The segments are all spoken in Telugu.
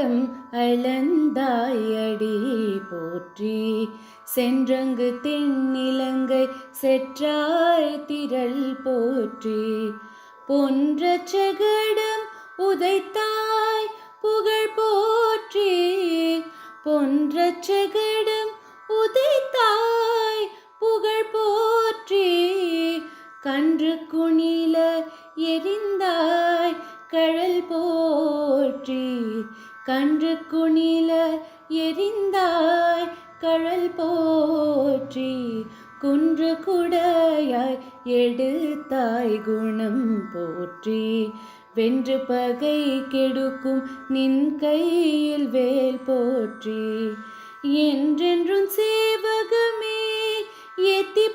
அகம் அழந்தாயடி போற்றி. சென்றங்கு தென்னிலங்கை செற்றாய் திரள் போற்றி. பொன்ற செகடம் உதைத்தாய் புகழ் போற்றி. பொன்ற செகடம் உதைத்தாய் புகழ் போற்றி. கன்று குணில எரிந்தாய் கன்று குணில எரிந்தாய் கழல் போற்றி குன்று குடையாய் எடுத்தாய் குணம் போற்றி வென்று பகை கெடுக்கும் நின் கையில் வேல் போற்றி. என்றென்றும் சேவகமே எத்தி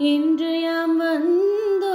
இன்று யாம் வந்தோ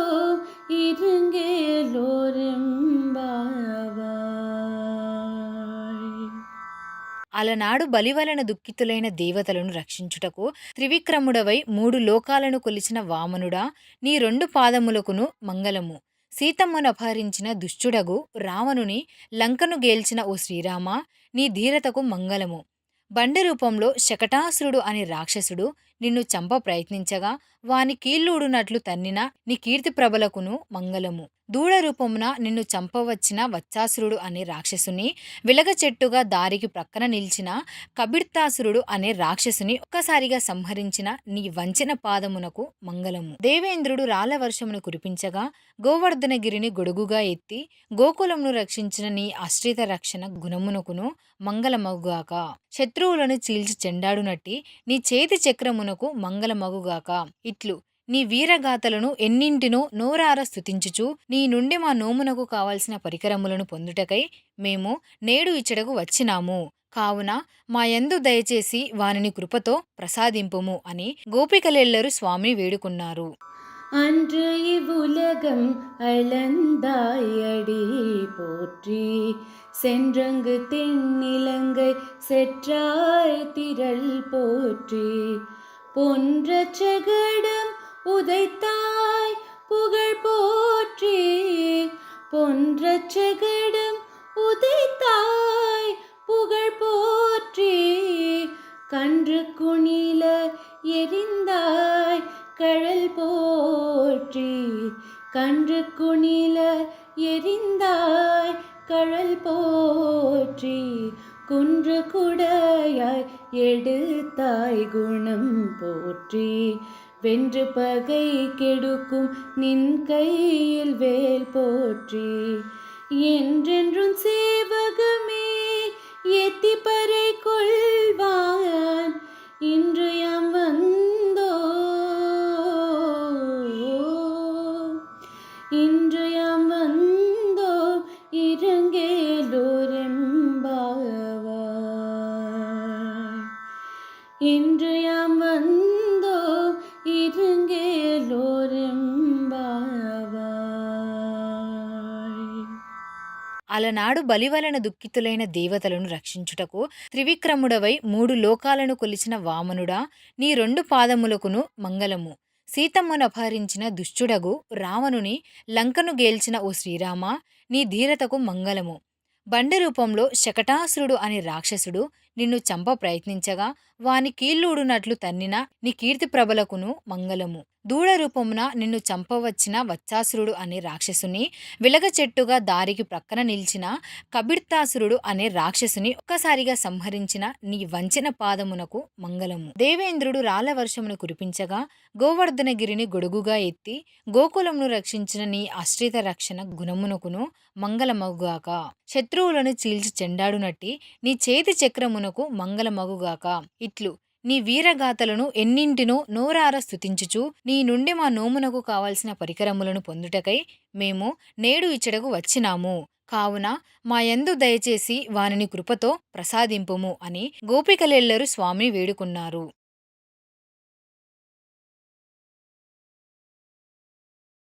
అలనాడు బలివలన దుఃఖితులైన దేవతలను రక్షించుటకు త్రివిక్రముడవై మూడు లోకాలను కొలిచిన వామనుడా నీ రెండు పాదములకును మంగళము. సీతమ్మనపహరించిన దుష్టుడగు రావణుని లంకను గేల్చిన ఓ శ్రీరామ నీ ధీరతకు మంగళము. బండ రూపంలో శకటాసురుడు అనే రాక్షసుడు నిన్ను చంప ప్రయత్నించగా వాని కీళ్ళూడునట్లు తన్నిన నీ కీర్తి ప్రబలకును మంగళము. దూడ రూపమున నిన్ను చంపవచ్చిన వత్సాసురుడు అనే రాక్షసుని విలగ చెట్టుగా దారికి ప్రక్కన నిలిచిన కబిర్తాసురుడు అనే రాక్షసుని ఒక్కసారిగా సంహరించిన నీ వంచిన పాదమునకు మంగళము. దేవేంద్రుడు రాళ్ళ వర్షమును కురిపించగా గోవర్ధనగిరిని గొడుగుగా ఎత్తి గోకులమును రక్షించిన నీ ఆశ్రిత రక్షణ గుణమునకును మంగళమగుగాక. శత్రువులను చీల్చి చెండాడునట్టి నీ చేతి చక్రమును చక్రమునకు మంగళమగుగాక ఇట్లు నీ వీరగాథలను ఎన్నింటినో నోరార స్తుతించుచు నీ నుండి మా నోమునకు కావలసిన పరికరములను పొందుటకై మేము నేడు ఇచ్చటకు వచ్చినాము కావున మా యందు దయచేసి వానిని కృపతో ప్రసాదింపుము అని గోపికలెల్లరూ స్వామిని వేడుకున్నారు அன்று இவ்வுலகம் அளந்தாயடி போற்றி சென்றங்கு தென்னிலங்கை செற்றாய் திரள் போற்றி பொன்ற செகடம் உதைத்தாய் புகழ் போற்றி. பொன்ற செகடம் உதைத்தாய் புகழ் போற்றி. கன்று குணில எரிந்தாய் கழல் போற்றி. கன்று குணில எரிந்தாய் கழல் போற்றி. குன்று குடையாய் எடுத்தாய் குணம் போற்றி. வென்று பகை கெடுக்கும் நின் கையில் வேல் போற்றி. என்றென்றும் சேவகமே எத்தி பறை இன்று யாம் வந்தோ இருங்கேலோரெம்பாவாய் అలనాడు బలివలన దుఃఖితులైన దేవతలను రక్షించుటకు త్రివిక్రముడవై మూడు లోకాలను కొలిచిన వామనుడా నీ రెండు పాదములకును మంగళము సీతమ్మను అపహరించిన దుష్టుడగు రావణుని లంకను గేల్చిన ఓ శ్రీరామ నీ ధీరతకు మంగళము బండి రూపంలో శకటాసురుడు అనే రాక్షసుడు నిన్ను చంప ప్రయత్నించగా వాని కీళ్ళూడునట్లు తన్నిన నీ కీర్తి ప్రభలకును మంగళము. దూడ రూపమున నిన్ను చంపవచ్చిన వచ్చాసురుడు అనే రాక్షసుని విలగ చెట్టుగా దారికి ప్రక్కన నిలిచిన కబిర్తాసురుడు అనే రాక్షసుని ఒక్కసారిగా సంహరించిన నీ వంచిన పాదమునకు మంగళము. దేవేంద్రుడు రాళ్ళ వర్షమును కురిపించగా గోవర్ధనగిరిని గొడుగుగా ఎత్తి గోకులమును రక్షించిన నీ ఆశ్రిత రక్షణ గుణమునకును మంగళమగుగాక. శత్రువులను చీల్చి చెండాడునట్టి నీ చేతి చక్రమునకు మంగళమగుగాక. ఇట్లు నీ వీరగాథలను ఎన్నింటినో నోరార స్థుతించుచు నీ నుండి మా నోమునకు కావలసిన పరికరములను పొందుటకై మేము నేడు ఇచ్చడకు వచ్చినాము. కావున మా యందు దయచేసి వానిని కృపతో ప్రసాదింపుము అని గోపికలెల్లరూ స్వామిని వేడుకున్నారు.